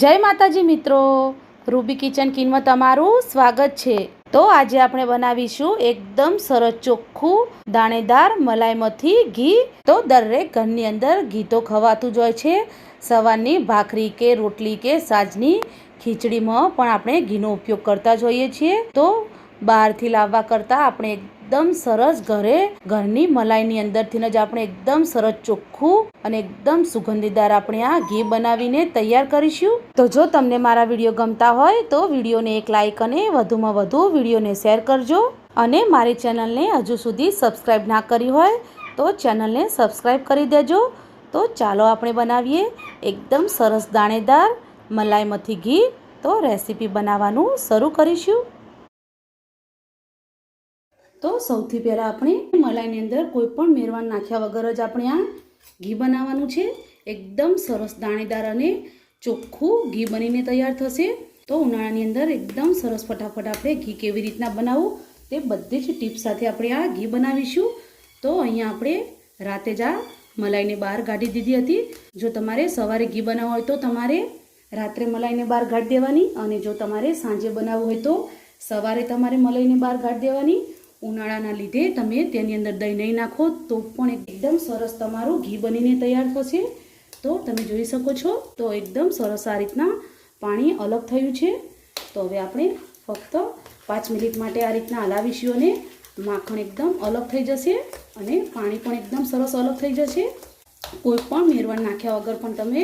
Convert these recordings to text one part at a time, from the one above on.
જય માતાજી મિત્રો. રૂબી કિચન કિનમાં તમારું સ્વાગત છે. તો આજે આપણે બનાવીશું એકદમ સરસ ચોખ્ખું દાણેદાર મલાઈમાંથી ઘી. તો દરેક ઘરની અંદર ઘી તો ખવાતું જ હોય છે. સવારની ભાખરી કે રોટલી કે સાંજની ખીચડીમાં પણ આપણે ઘીનો ઉપયોગ કરતા જ હોઈએ છીએ. તો બહારથી લાવવા કરતાં આપણે એકદમ સરસ ઘરે, ઘરની મલાઈની અંદરથી જ આપણે એકદમ સરસ ચોખ્ખું અને એકદમ સુગંધીદાર આપણે આ ઘી બનાવીને તૈયાર કરીશું. તો જો તમને મારા વીડિયો ગમતા હોય તો વિડીયોને એક લાઇક અને વધુમાં વધુ વિડીયોને શેર કરજો. અને મારી ચેનલને હજુ સુધી સબસ્ક્રાઈબ ના કરી હોય તો ચેનલને સબસ્ક્રાઈબ કરી દેજો. તો ચાલો આપણે બનાવીએ એકદમ સરસ દાણેદાર મલાઈમાંથી ઘી. તો રેસીપી બનાવવાનું શરૂ કરીશું. તો સૌથી પહેલાં આપણે મલાઈની અંદર કોઈ પણ મેરવાન નાખ્યા વગર જ આપણે આ ઘી બનાવવાનું છે. એકદમ સરસ દાણેદાર અને ચોખ્ખું ઘી બનીને તૈયાર થશે. તો ઉનાળાની અંદર એકદમ સરસ ફટાફટ આપણે ઘી કેવી રીતના બનાવવું તે બધી જ ટીપ્સ સાથે આપણે આ ઘી બનાવીશું. તો અહીંયા આપણે રાતે જ આ મલાઈને બહાર કાઢી દીધી હતી. જો તમારે સવારે ઘી બનાવવું હોય તો તમારે રાત્રે મલાઈને બહાર કાઢી દેવાની અને જો તમારે સાંજે બનાવવું હોય તો સવારે તમારે મલાઈને બહાર કાઢી દેવાની. ઉનાળાના લીધે તમે તેની અંદર દહીં નહીં નાખો તો પણ એકદમ સરસ તમારું ઘી બનીને તૈયાર થશે. તો તમે જોઈ શકો છો, તો એકદમ સરસ આ રીતના પાણી અલગ થયું છે. તો હવે આપણે ફક્ત પાંચ મિનિટ માટે આ રીતના હલાવીશું અને માખણ એકદમ અલગ થઈ જશે અને પાણી પણ એકદમ સરસ અલગ થઈ જશે. કોઈ પણ મેરવણ નાખ્યા વગર પણ તમે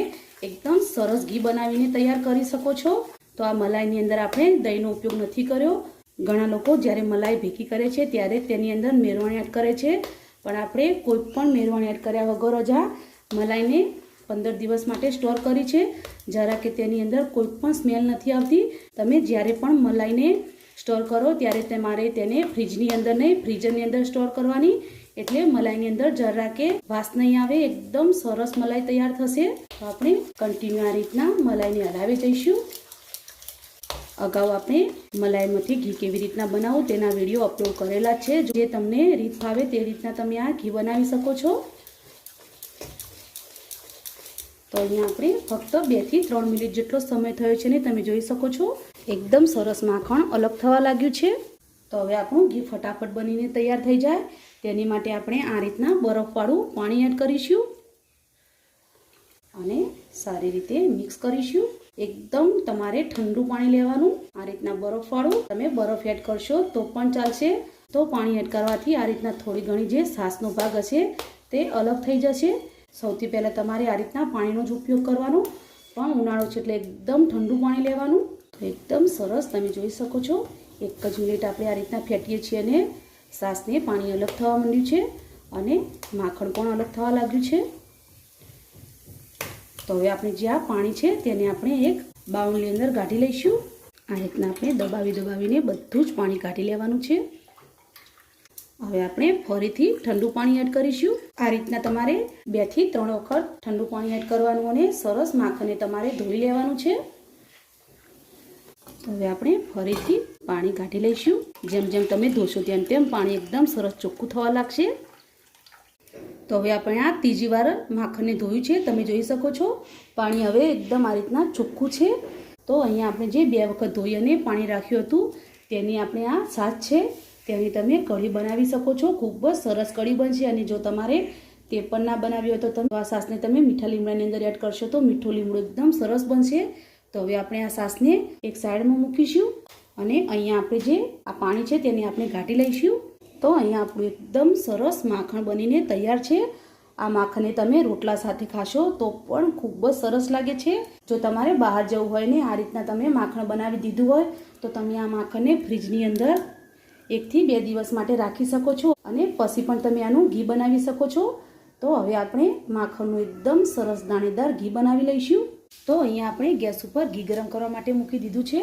એકદમ સરસ ઘી બનાવીને તૈયાર કરી શકો છો. તો આ મલાઈની અંદર આપણે દહીંનો ઉપયોગ નથી કર્યો. ઘણા લોકો જ્યારે મલાઈ ભેગી કરે છે ત્યારે તેની અંદર મેરવણ એડ કરે છે. પણ આપણે કોઈ પણ મેરવણ એડ કર્યા વગર જ આ મલાઈને પંદર દિવસ માટે સ્ટોર કરી છે. જરા કે તેની અંદર કોઈ પણ સ્મેલ નથી આવતી. તમે જ્યારે પણ મલાઈને સ્ટોર કરો ત્યારે તમારે તેને ફ્રીજની અંદર નહીં ફ્રીઝરની અંદર સ્ટોર કરવાની. એટલે મલાઈની અંદર જરા કે વાસ નહીં આવે, એકદમ સરસ મલાઈ તૈયાર થશે. તો આપણે કન્ટિન્યુ આ રીતના મલાઈને હલાવી જઈશું અગાઉ આપણે મલાઈમાંથી ઘી કેવી રીતના બનાવવું તેના વીડિયો અપલોડ કરેલા છે. જે તમને રીત ફાવે તે રીતના તમે આ ઘી બનાવી શકો છો. તો અહીંયા આપણે ફક્ત બેથી ત્રણ મિનિટ જેટલો સમય થયો છે ને તમે જોઈ શકો છો. એકદમ સરસ માખણ અલગ થવા લાગ્યું છે. તો હવે આપણું ઘી ફટાફટ બનીને તૈયાર થઈ જાય. તેની માટે આપણે આ રીતના બરફવાળું પાણી એડ કરીશું. અને સારી રીતે મિક્સ કરીશું. એકદમ તમારે ઠંડુ પાણી લેવાનું, આ રીતના બરફવાળું તમે બરફ એડ કરશો તો પણ ચાલશે. તો પાણી એડ કરવાથી આ રીતના થોડી ઘણી જે સાસનો ભાગ હશે તે અલગ થઈ જશે. સૌથી પહેલાં તમારે આ રીતના પાણીનો જ ઉપયોગ કરવાનો. પણ ઉનાળો છે એટલે એકદમ ઠંડુ પાણી લેવાનું. તો એકદમ સરસ તમે જોઈ શકો છો. એક જ મિનિટ આપણે આ રીતના ફેટીએ છીએ અને સાસને પાણી અલગ થવા માંડ્યું છે અને માખણ પણ અલગ થવા લાગ્યું છે. તો હવે આપણે જે આ પાણી છે તેને આપણે એક બાઉલની અંદર કાઢી લઈશું. આ રીતના આપણે દબાવી દબાવીને બધું જ પાણી કાઢી લેવાનું છે. હવે આપણે ફરીથી ઠંડુ પાણી એડ કરીશું. આ રીતના તમારે બેથી ત્રણ વખત ઠંડુ પાણી એડ કરવાનું અને સરસ માખણને તમારે ધોઈ લેવાનું છે. તો હવે આપણે ફરીથી પાણી કાઢી લઈશું. જેમ જેમ તમે ધોશો તેમ તેમ પાણી એકદમ સરસ ચોખ્ખું થવા લાગશે. તો હવે આપણે આ ત્રીજી વાર માખણને ધોયું છે. તમે જોઈ શકો છો, પાણી હવે એકદમ આ રીતના ચોખ્ખું છે. તો અહીંયા આપણે જે બે વખત ધોઈ અને પાણી રાખ્યું હતું, તેની આપણે આ સાત છે. તેની તમે કઢી બનાવી શકો છો. ખૂબ જ સરસ કઢી બનશે અને જો તમારે તે પણ ના બનાવી હોય તો તમે આ સાસને તમે મીઠા લીમડાની અંદર એડ કરશો તો મીઠું લીમડું એકદમ સરસ બનશે. તો હવે આપણે આ સાસને એક સાઈડમાં મૂકીશું અને અહીંયા આપણે જે આ પાણી છે તેને આપણે ઘાટી લઈશું. તો અહીંયા આપણું એકદમ સરસ માખણ બનીને તૈયાર છે. આ માખણને તમે રોટલા સાથે ખાશો તો પણ ખૂબ જ સરસ લાગે છે. જો તમારે બહાર જવું હોય ને આ રીતના તમે માખણ બનાવી દીધું હોય, તો તમે આ માખણને ફ્રીજની અંદર એકથી બે દિવસ માટે રાખી શકો છો અને પછી પણ તમે આનું ઘી બનાવી શકો છો. તો હવે આપણે માખણનું એકદમ સરસ દાણેદાર ઘી બનાવી લઈશું. તો અહીંયા આપણે ગેસ ઉપર ઘી ગરમ કરવા માટે મૂકી દીધું છે.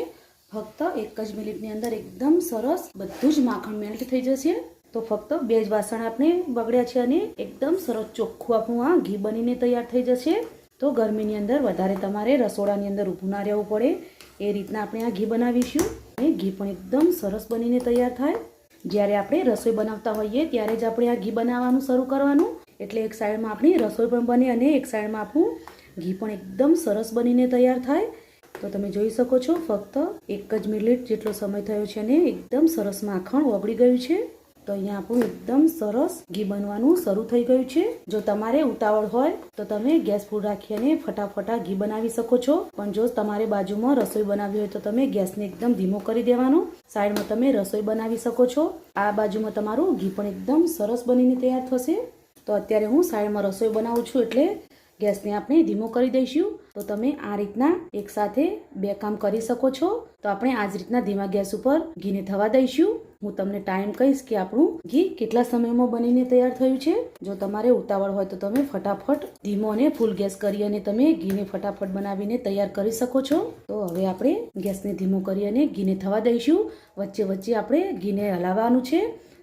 ફક્ત એક જ મિનિટની અંદર એકદમ સરસ બધું જ માખણ મેલ્ટ થઈ જશે. તો ફક્ત બે જ વાસણ આપણે બગડ્યા છે અને એકદમ સરસ ચોખ્ખું આપણું આ ઘી બનીને તૈયાર થઈ જશે. તો ગરમીની અંદર વધારે તમારે રસોડાની અંદર ઊભું ના રહેવું પડે. એ રીતના આપણે આ ઘી બનાવીશું. અને ઘી પણ એકદમ સરસ બનીને તૈયાર થાય. જ્યારે આપણે રસોઈ બનાવતા હોઈએ ત્યારે જ આપણે આ ઘી બનાવવાનું શરૂ કરવાનું. એટલે એક સાઈડમાં આપણી રસોઈ પણ બને અને એક સાઈડમાં આપણું ઘી પણ એકદમ સરસ બનીને તૈયાર થાય. તો તમે જોઈ શકો છો, ફક્ત એક જ મિનિટ જેટલો સમય થયો છે અને એકદમ સરસ માખણ ઓગળી ગયું છે. તો અહીંયા આપણું એકદમ સરસ ઘી બનવાનું શરૂ થઈ ગયું છે. જો તમારે ઉતાવળ હોય, તો તમે ગેસ ફૂડ રાખી અને ફટાફટા ઘી બનાવી શકો છો. પણ જો તમારે બાજુમાં રસોઈ બનાવવી હોય, તો તમે ગેસને એકદમ ધીમો કરી દેવાનો. સાઈડમાં તમે રસોઈ બનાવી શકો છો. આ બાજુમાં તમારું ઘી પણ એકદમ સરસ બનીને તૈયાર થશે. તો અત્યારે હું સાઈડમાં રસોઈ બનાવું છું એટલે ગેસને આપણે ધીમો કરી દઈશું. તો તમે આ રીતના એકસાથે બે કામ કરી શકો છો. તો આપણે આ જ રીતના ધીમા ગેસ ઉપર ઘીને થવા દઈશું. હું તમને ટાઈમ કહીશ કે આપણું ઘી કેટલા સમયમાં બનીને તૈયાર થયું છે. જો તમારે ઉતાવળ હોય તો તમે ફટાફટ ધીમો અને ફૂલ ગેસ કરી અને તમે ઘીને ફટાફટ બનાવીને તૈયાર કરી શકો છો. તો હવે આપણે ગેસને ધીમો કરી અને ઘીને થવા દઈશું. વચ્ચે વચ્ચે આપણે ઘીને હલાવવાનું છે.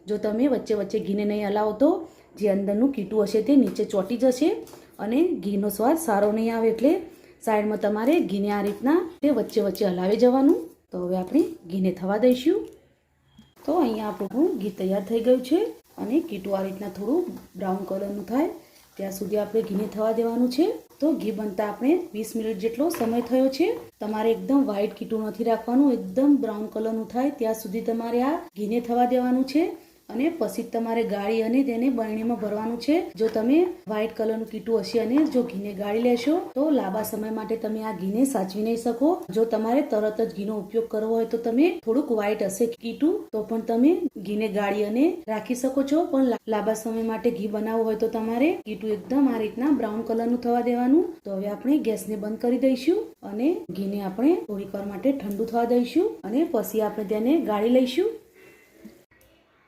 જો તમે વચ્ચે વચ્ચે ઘીને નહીં હલાવો તો જે અંદરનું કીટું હશે તે નીચે ચોંટી જશે. અને ઘીનો સ્વાદ સારો નહીં આવે એટલે સાઈડમાં તમારે ઘીને આ રીતના તે વચ્ચે વચ્ચે હલાવી જવાનું. તો હવે આપણે ઘીને થવા દઈશું. તો અહીંયા આપણું ઘી તૈયાર થઈ ગયું છે અને કીટું આ રીતના થોડું બ્રાઉન કલરનું થાય. ત્યાં સુધી આપણે ઘીને થવા દેવાનું છે. તો ઘી બનતા આપણે વીસ મિનિટ જેટલો સમય થયો છે. તમારે એકદમ વ્હાઈટ કીટું નથી રાખવાનું, એકદમ બ્રાઉન કલરનું થાય. ત્યાં સુધી તમારે આ ઘીને થવા દેવાનું છે. અને પછી તમારે ગાળી અને તેને બરણીમાં ભરવાનું છે. જો તમે વ્હાઈટ કલરનું કીટું હશે અને જો ઘીને ગાળી લેશો, તો લાંબા સમય માટે તમે આ ઘીને સાચવી નહીં શકો. જો તમારે તરત જ ઘીનો ઉપયોગ કરવો હોય તો તમે થોડુંક વ્હાઈટ હશે કીટું, તો પણ તમે ઘીને ગાળી અને રાખી શકો છો. પણ લાંબા સમય માટે ઘી બનાવવું હોય તો તમારે કીટું એકદમ આ રીતના બ્રાઉન કલરનું થવા દેવાનું. તો હવે આપણે ગેસને બંધ કરી દઈશું અને ઘીને આપણે થોડીક વાર માટે ઠંડુ થવા દઈશું અને પછી આપણે તેને ગાળી લઈશું.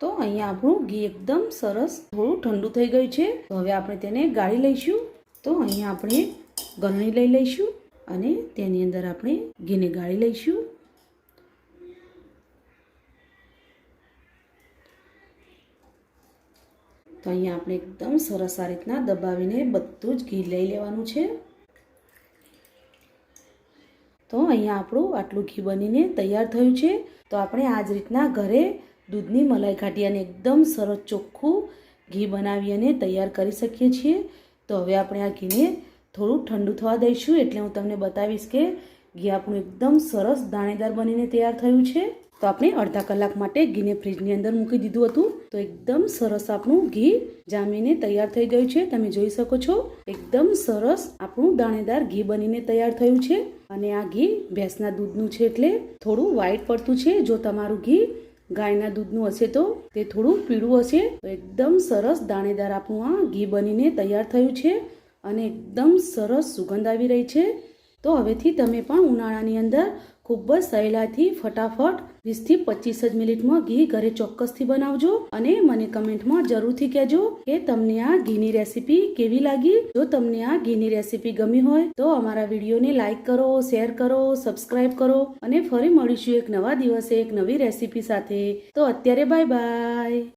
તો અહીંયા આપણું ઘી એકદમ સરસ, થોડું ઠંડુ થઈ ગયું છે. તો હવે આપણે તેને ગાળી લઈશું. તો અહીંયા આપણે ગળણી લઈ લઈશું અને તેની અંદર આપણે ઘીને ગાળી લઈશું. તો અહીંયા આપણે એકદમ સરસ આ રીતના દબાવીને બધું જ ઘી લઈ લેવાનું છે. તો અહીંયા આપણું આટલું ઘી બનીને તૈયાર થયું છે. તો આપણે આ જ રીતના ઘરે દૂધની મલાઈ અને એકદમ સરસ ચોખ્ખું ઘી બનાવી અને તૈયાર કરી શકીએ છીએ. તો હવે આપણે આ ઘીને થોડું ઠંડુ થવા દઈશું એટલે હું તમને બતાવીશ કે ઘી આપણું એકદમ સરસ દાણેદાર બનીને તૈયાર થયું છે. તો આપણે અડધા કલાક માટે ઘીને ફ્રીજની અંદર મૂકી દીધું હતું. તો એકદમ સરસ આપણું ઘી જામીને તૈયાર થઈ ગયું છે. તમે જોઈ શકો છો, એકદમ સરસ આપણું દાણેદાર ઘી બનીને તૈયાર થયું છે. અને આ ઘી ભેંસના દૂધનું છે એટલે થોડું વ્હાઈટ પડતું છે. જો તમારું ઘી ગાયના દૂધનું હશે તો તે થોડું પીળું હશે. એકદમ સરસ દાણેદાર આપણું આ ઘી બનીને તૈયાર થયું છે અને એકદમ સરસ સુગંધ આવી રહી છે. તો હવેથી તમે પણ ઉનાળાની અંદર ખૂબ જ સહેલાથી ફટાફટ વીસથી પચીસ જ મિનિટમાં ઘી ઘરે ચોક્કસથી બનાવજો અને મને કમેન્ટમાં જરૂરથી કહેજો કે તમને આ ઘીની રેસીપી કેવી લાગી. જો તમને આ ઘીની રેસીપી ગમી હોય તો અમારા વિડીયોને લાઇક કરો, શેર કરો સબસ્ક્રાઈબ કરો અને ફરી મળીશું એક નવા દિવસે એક નવી રેસીપી સાથે. તો અત્યારે બાય બાય.